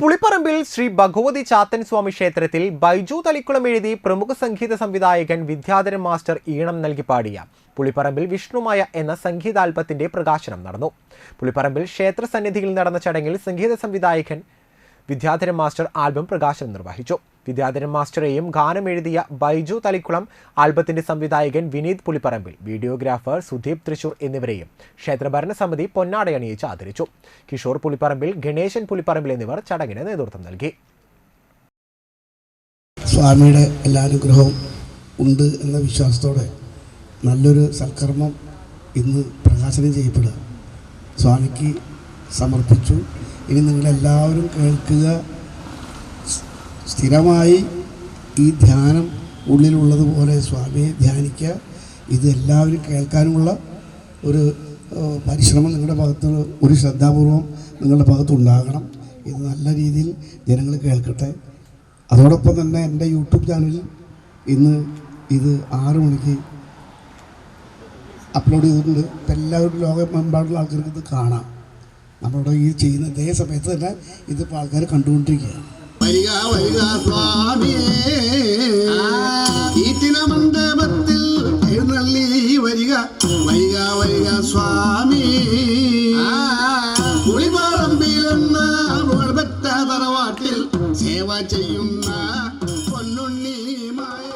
പുളിപ്പറമ്പിൽ ശ്രീ ഭഗവതി ചാത്തൻ സ്വാമി ക്ഷേത്രത്തിൽ ബൈജു തളിക്കുളം എഴുതി പ്രമുഖ സംഗീത സംവിധായകൻ വിദ്യാധരൻ മാസ്റ്റർ ഈണം നൽകി പാടിയ പുളിപ്പറമ്പിൽ വിഷ്ണുമായ എന്ന സംഗീതാൽപത്തിന്റെ പ്രകാശനം നടന്നു. പുളിപ്പറമ്പിൽ ക്ഷേത്ര സന്നിധിയിൽ നടന്ന ചടങ്ങിൽ സംഗീത സംവിധായകൻ വിദ്യാധരൻ മാസ്റ്റർ ആൽബം പ്രകാശനം നിർവഹിച്ചു. വിദ്യാധരൻ മാസ്റ്ററെയും ഗാനം എഴുതിയ ബൈജു തളിക്കുളം ആൽബത്തിന്റെ സംവിധായകൻ വിനീത് പുളിപ്പറമ്പിൽ വീഡിയോഗ്രാഫർ സുദീപ് തൃശൂർ എന്നിവരെയും ക്ഷേത്ര സമിതി പൊന്നാടയണിയിച്ച് ആദരിച്ചു. കിഷോർ പുളിപ്പറമ്പിൽ ഗണേശൻ പുളിപ്പറമ്പിൽ എന്നിവർ ചടങ്ങിന് നേതൃത്വം നൽകി. സ്വാമിയുടെ എല്ലാ അനുഗ്രഹവും ഉണ്ട് എന്ന വിശ്വാസത്തോടെ നല്ലൊരു സൽക്കർമ്മം ഇന്ന് പ്രകാശനം ചെയ്യപ്പെടുക. സ്വാമിക്ക് സമർപ്പിച്ചു. ഇനി നിങ്ങളെല്ലാവരും കേൾക്കുക. സ്ഥിരമായി ഈ ധ്യാനം ഉള്ളിലുള്ളതുപോലെ സ്വാമിയെ ധ്യാനിക്കുക. ഇത് എല്ലാവരും കേൾക്കാനുമുള്ള ഒരു പരിശ്രമം നിങ്ങളുടെ ഭാഗത്ത് ഒരു ശ്രദ്ധാപൂർവം നിങ്ങളുടെ ഭാഗത്ത് ഉണ്ടാകണം. ഇത് നല്ല രീതിയിൽ ജനങ്ങൾ കേൾക്കട്ടെ. അതോടൊപ്പം തന്നെ എന്റെ യൂട്യൂബ് ചാനലിൽ ഇന്ന് ഇത് ആറ് മണിക്ക് അപ്ലോഡ് ചെയ്തിട്ടുണ്ട്. ഇപ്പം എല്ലാവരും ലോകമെമ്പാടുള്ള ആൾക്കാർക്ക് ഇത് കാണാം. നമ്മളിവിടെ ഈ ചെയ്യുന്ന ഇതേ സമയത്ത് തന്നെ ഇതിപ്പോൾ ആൾക്കാർ കണ്ടുകൊണ്ടിരിക്കുകയാണ്. வருக வருக சுவாமியே. ஈட்டின மண்டபத்தில் எழுநள்ளி வருக வருக வருக சுவாமி. குளிபாரம்பியிலன்னா புகழ்பெற்ற தரவாட்டில் சேவா செய்யும் பொன்னுண்ணி மாய.